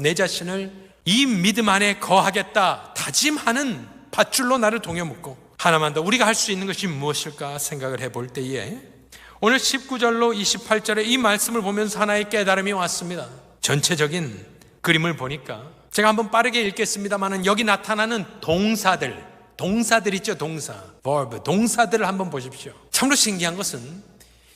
내 자신을 이 믿음 안에 거하겠다 다짐하는 밧줄로 나를 동여 묶고 하나만 더 우리가 할 수 있는 것이 무엇일까 생각을 해볼 때에 오늘 19절로 28절에 이 말씀을 보면서 하나의 깨달음이 왔습니다. 전체적인 그림을 보니까 제가 한번 빠르게 읽겠습니다만은 여기 나타나는 동사들, 동사들 있죠, 동사. verb, 동사들을 한번 보십시오. 참으로 신기한 것은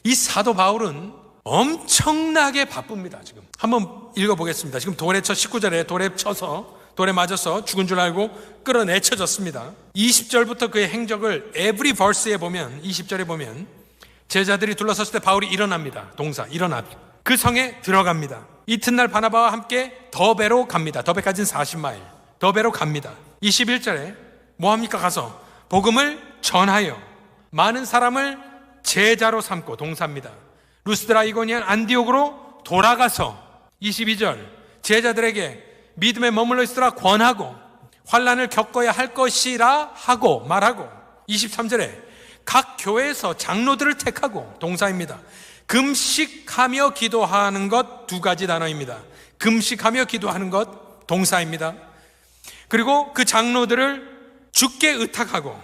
이 사도 바울은 엄청나게 바쁩니다, 지금. 한번 읽어보겠습니다. 지금 돌에 쳐, 19절에 돌에 쳐서, 돌에 맞아서 죽은 줄 알고 끌어내쳐졌습니다. 20절부터 그의 행적을 every verse에 보면, 20절에 보면, 제자들이 둘러섰을 때 바울이 일어납니다. 동사, 일어나. 그 성에 들어갑니다. 이튿날 바나바와 함께 더베로 갑니다. 더베까지는 40마일. 더베로 갑니다. 21절에 뭐 합니까? 가서 복음을 전하여 많은 사람을 제자로 삼고 동사입니다. 루스드라 이고니안 안디옥으로 돌아가서 22절 제자들에게 믿음에 머물러 있으라 권하고 환란을 겪어야 할 것이라 하고 말하고 23절에 각 교회에서 장로들을 택하고 동사입니다. 금식하며 기도하는 것 두 가지 단어입니다. 금식하며 기도하는 것 동사입니다. 그리고 그 장로들을 죽게 의탁하고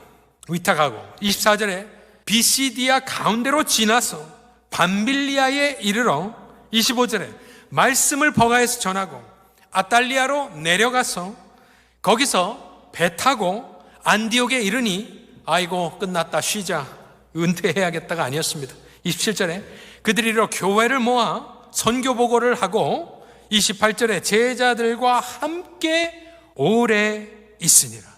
위탁하고 24절에 비시디아 가운데로 지나서 밤빌리아에 이르러 25절에 말씀을 버가에서 전하고 아달리아로 내려가서 거기서 배 타고 안디옥에 이르니 아이고 끝났다 쉬자 은퇴해야겠다가 아니었습니다. 27절에 그들이 이르러 교회를 모아 선교 보고를 하고 28절에 제자들과 함께 오래 있으니라.